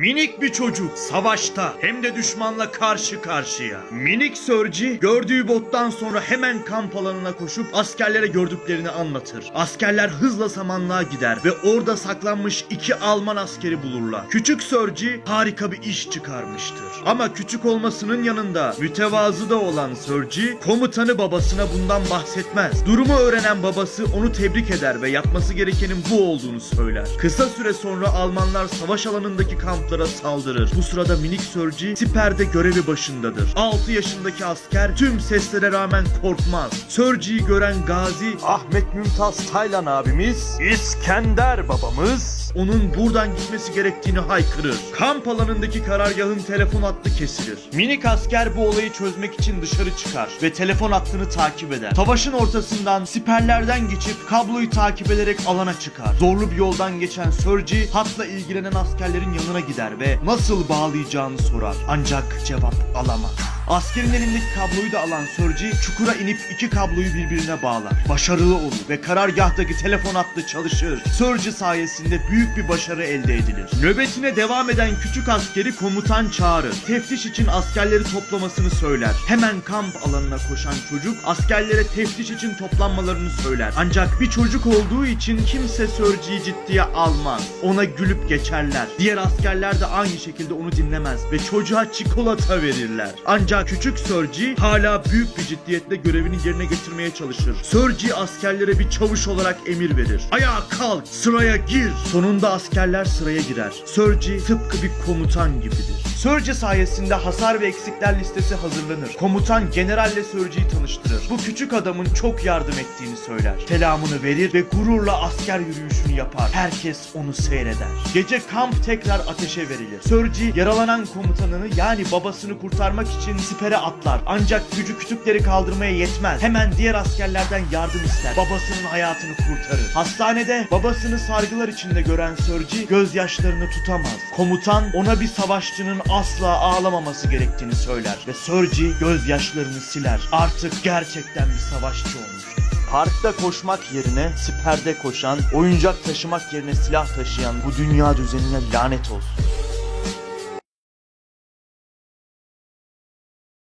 Minik bir çocuk savaşta hem de düşmanla karşı karşıya. Minik Sörci gördüğü bottan sonra hemen kamp alanına koşup askerlere gördüklerini anlatır. Askerler hızla samanlığa gider ve orada saklanmış iki Alman askeri bulurlar. Küçük Sörci harika bir iş çıkarmıştır. Ama küçük olmasının yanında mütevazı da olan Sörci komutanı babasına bundan bahsetmez. Durumu öğrenen babası onu tebrik eder ve yapması gerekenin bu olduğunu söyler. Kısa süre sonra Almanlar savaş alanındaki kamplara saldırır. Bu sırada minik Sörci siperde görevi başındadır. 6 yaşındaki asker tüm seslere rağmen korkmaz. Sörci'yi gören Gazi Ahmet Mümtaz Taylan abimiz İskender babamız onun buradan gitmesi gerektiğini haykırır. Kamp alanındaki karargahın telefon hattı kesilir. Minik asker bu olayı çözmek için dışarı çıkar ve telefon hattını takip eder. Savaşın ortasından siperlerden geçip kabloyu takip ederek alana çıkar. Zorlu bir yoldan geçen Sörci hatla ilgilenen askerlerin yanına gider ve nasıl bağlayacağını sorar. Ancak cevap alamaz. Askerin elindeki kabloyu da alan Sörci çukura inip iki kabloyu birbirine bağlar. Başarılı olur ve karargahtaki telefon hattı çalışır. Sörci sayesinde büyük bir başarı elde edilir. Nöbetine devam eden küçük askeri komutan çağırır. Teftiş için askerleri toplamasını söyler. Hemen kamp alanına koşan çocuk askerlere teftiş için toplanmalarını söyler. Ancak bir çocuk olduğu için kimse Sörci'yi ciddiye almaz. Ona gülüp geçerler. Diğer askerler de aynı şekilde onu dinlemez ve çocuğa çikolata verirler. Ancak küçük Sörci hala büyük bir ciddiyetle görevini yerine getirmeye çalışır. Sörci askerlere bir çavuş olarak emir verir. Ayağa kalk, sıraya gir. Sonunda askerler sıraya girer. Sörci tıpkı bir komutan gibidir. Sörci sayesinde hasar ve eksikler listesi hazırlanır. Komutan generalle Sörci'yi tanıştırır. Bu küçük adamın çok yardım ettiğini söyler. Selamını verir ve gururla asker yürüyüşünü yapar. Herkes onu seyreder. Gece kamp tekrar ateşe verilir. Sörci yaralanan komutanını yani babasını kurtarmak için sipere atlar. Ancak gücü kütükleri kaldırmaya yetmez. Hemen diğer askerlerden yardım ister. Babasının hayatını kurtarır. Hastanede babasını sargılar içinde gören Sörci gözyaşlarını tutamaz. Komutan ona bir savaşçının asla ağlamaması gerektiğini söyler ve Sörci gözyaşlarını siler. Artık gerçekten bir savaşçı olmuştur. Parkta koşmak yerine siperde koşan, oyuncak taşımak yerine silah taşıyan bu dünya düzenine lanet olsun.